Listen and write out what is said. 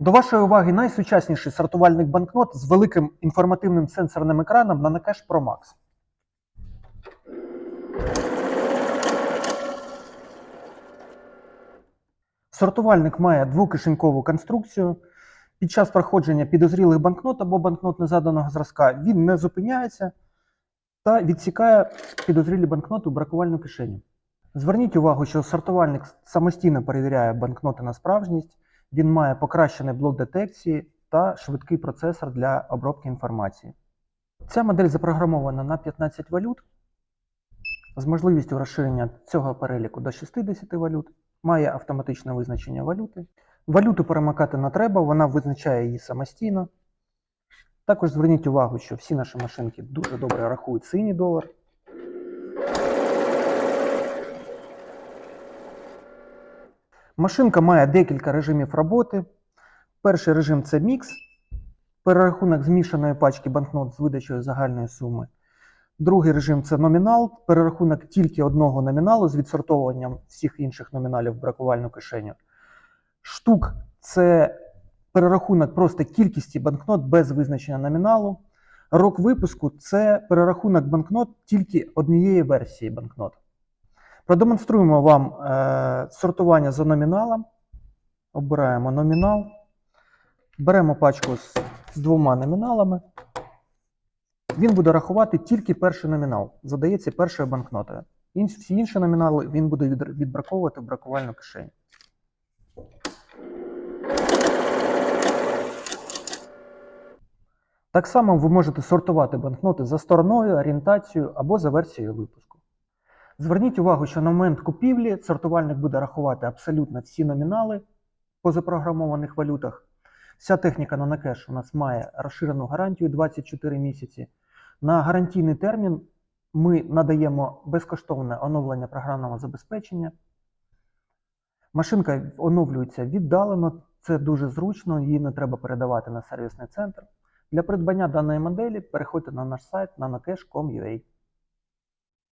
До вашої уваги найсучасніший сортувальник банкнот з великим інформативним сенсорним екраном Nanocash Pro Max. Сортувальник має двокишенькову конструкцію. Під час проходження підозрілих банкнот або банкнот незаданого зразка він не зупиняється та відсікає підозрілі банкноти у бракувальну кишеню. Зверніть увагу, що сортувальник самостійно перевіряє банкноти на справжність, він має покращений блок детекції та швидкий процесор для обробки інформації. Ця модель запрограмована на 15 валют з можливістю розширення цього переліку до 60 валют, має автоматичне визначення валюти. Валюту перемикати не треба, вона визначає її самостійно. Також зверніть увагу, що всі наші машинки дуже добре рахують синій долар. Машинка має декілька режимів роботи. Перший режим це мікс, перерахунок змішаної пачки банкнот з видачею загальної суми. Другий режим це номінал, перерахунок тільки одного номіналу з відсортовуванням всіх інших номіналів в бракувальну кишеню. Штук це перерахунок просто кількості банкнот без визначення номіналу. Рок випуску це перерахунок банкнот тільки однієї версії банкнот. Продемонструємо вам е, сортування за номіналом. Обираємо номінал. Беремо пачку з, з двома номіналами. Він буде рахувати тільки перший номінал. Задається першою банкнотою. Всі інші номінали він буде від, відбраковувати в бракувальну кишеню. Так само ви можете сортувати банкноти за стороною, орієнтацією або за версією випуску. Зверніть увагу, що на момент купівлі сортувальник буде рахувати абсолютно всі номінали по запрограмованих валютах. Вся техніка на накеш у нас має розширену гарантію 24 місяці. На гарантійний термін ми надаємо безкоштовне оновлення програмного забезпечення. Машинка оновлюється віддалено, це дуже зручно, її не треба передавати на сервісний центр. Для придбання даної моделі переходьте на наш сайт nanocash.com.ua.